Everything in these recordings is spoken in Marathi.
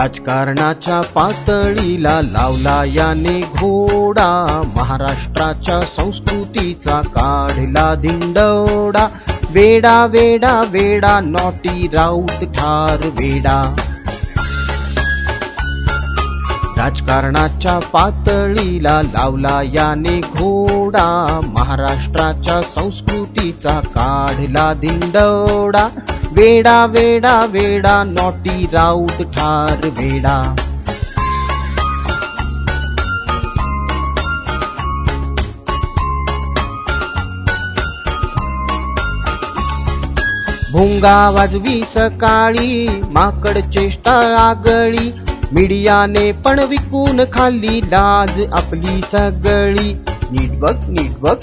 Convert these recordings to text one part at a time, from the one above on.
राजकारणाच्या पातळीला लावला याने घोडा महाराष्ट्राच्या संस्कृतीचा काढला धिंडवडा वेडा वेडा वेडा नॉटी राऊत ठार वेडा. राजकारणाच्या पातळीला लावला याने घोडा महाराष्ट्राच्या संस्कृतीचा काढला धिंडवडा वेडा वेडा वेडा नॉटी राऊत ठार वेडा. भुंगा वाजवी सकाळी माकड चेष्टा आगळी मीडियाने पण विकून खाल्ली लाज आपली सगळी. नीट बघ नीट बघ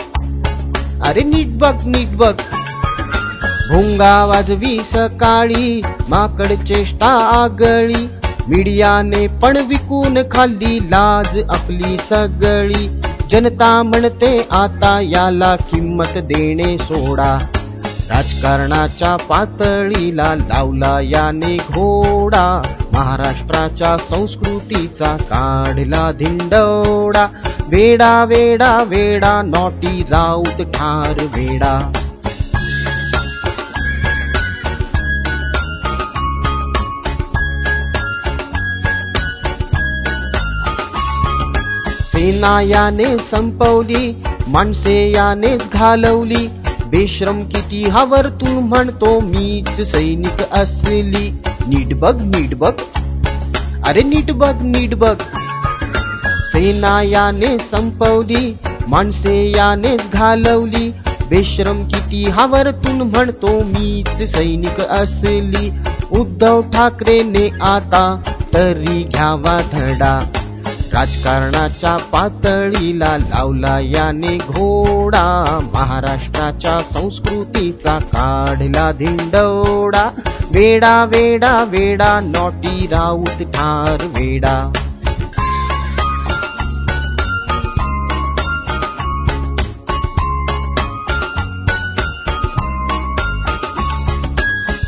अरे नीट बघ नीट बघ भोंगा वाजवी सकाळी माकड चेष्टा आगळी. मीडियाने पण विकून खाल्ली लाज आपली सगळी. जनता म्हणते आता याला किंमत देणे सोडा. राजकारणाच्या पातळीला लावला याने घोडा. महाराष्ट्राच्या संस्कृतीचा काढला धिंडवडा वेडा वेडा वेडा नॉटी राऊत ठार वेडा. सेना याने संपवली माणसे यानेच घालवली. बेश्रम किती हावरतून म्हणतो मीच सैनिक असली. नीट बघ नीट बघ अरे नीट बघ नीट बघ सेना याने संपवली माणसे यानेच घालवली. बेश्रम किती हावरतून म्हणतो मीच सैनिक असली. उद्धव ठाकरेने आता तरी घ्यावा धडा. राजकारणाच्या पातळीला लावला याने घोडा. महाराष्ट्राच्या संस्कृतीचा काढला धिंडवडा वेडा वेडा वेडा नॉटी राऊत ठार वेडा.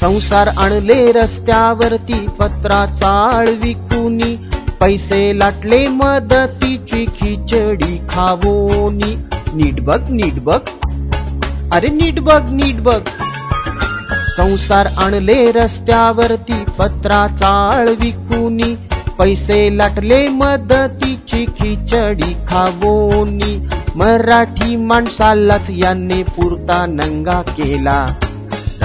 संसार आणले रस्त्यावरती पत्राचा विकुनी. पैसे लाटले मदतीची खिचडी खावोनी. नीट बघ नीट बघ. अरे नीट बघ नीट बघ. संसार आणले रस्त्यावरती पत्राचा विकुनी पैसे लाटले मदतीची खिचडी खावोनी. मराठी माणसालाच याने पुरता नंगा केला.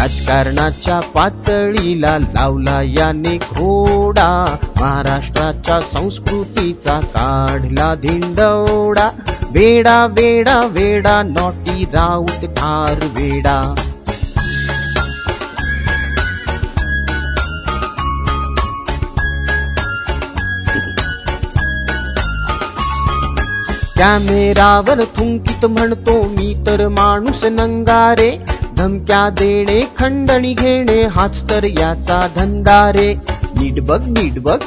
राजकारणाच्या पातळीला लावला याने घोडा. महाराष्ट्राच्या संस्कृतीचा काढला धिंडवडा. वेडा वेडा वेडा नॉटी राऊत धार वेडा. कॅमेरावर थुंकित म्हणतो मी तर माणूस नंगारे. धमक्या देणे खंडणी घेणे हाच तर याचा धंदा रे. नीट बघ नीट बघ.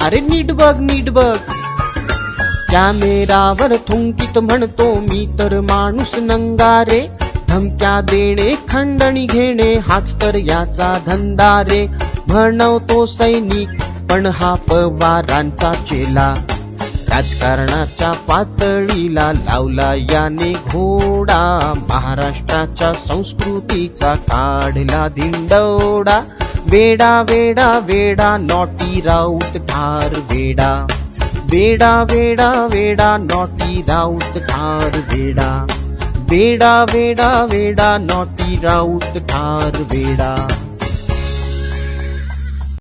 अरे नीट बघ नीट बघ. कॅमेरावर थुंकित म्हणतो मी तर माणूस नंगारे धमक्या देणे खंडणी घेणे हाच तर याचा धंदा रे. म्हणवतो सैनिक पण हा पवारांचा चेला. राजकारणाच्या पातळीला लावला याने घोडा. महाराष्ट्राच्या संस्कृतीचा काढला धिंडवडा वेडा वेडा वेडा नॉटी राऊत ठार वेडा. वेडा वेडा वेडा नॉटी राऊत ठार वेडा. वेडा वेडा वेडा नॉटी राऊत ठार वेडा.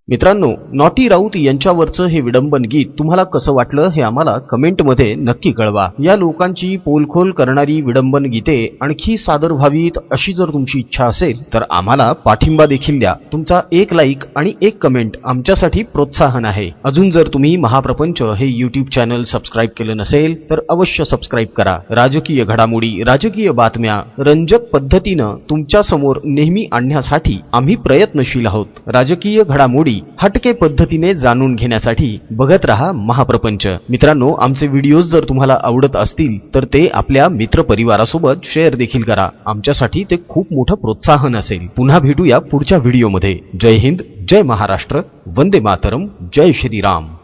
मित्रांनो नॉटी राऊत यांच्यावरचं हे विडंबन गीत तुम्हाला कसं वाटलं हे आम्हाला कमेंटमध्ये नक्की कळवा. या लोकांची पोलखोल करणारी विडंबन गीते आणखी सादर व्हावीत अशी जर तुमची इच्छा असेल तर आम्हाला पाठिंबा देखील द्या. तुमचा एक लाईक आणि एक कमेंट आमच्यासाठी प्रोत्साहन आहे. अजून जर तुम्ही महाप्रपंच हे युट्यूब चॅनल सबस्क्राईब केलं नसेल तर अवश्य सबस्क्राईब करा. राजकीय घडामोडी राजकीय बातम्या रंजक पद्धतीनं तुमच्यासमोर नेहमी आणण्यासाठी आम्ही प्रयत्नशील आहोत. राजकीय घडामोडी ओळी हटके पद्धतीने जाणून घेण्यासाठी बघत रहा महाप्रपंच. मित्रांनो आमचे व्हिडिओज जर तुम्हाला आवडत असतील तर ते आपल्या मित्रपरिवारासोबत शेअर देखील करा. आमच्यासाठी ते खूप मोठं प्रोत्साहन असेल. पुन्हा भेटूया पुढच्या व्हिडिओमध्ये जय हिंद जय महाराष्ट्र वंदे मातरम जय श्रीराम.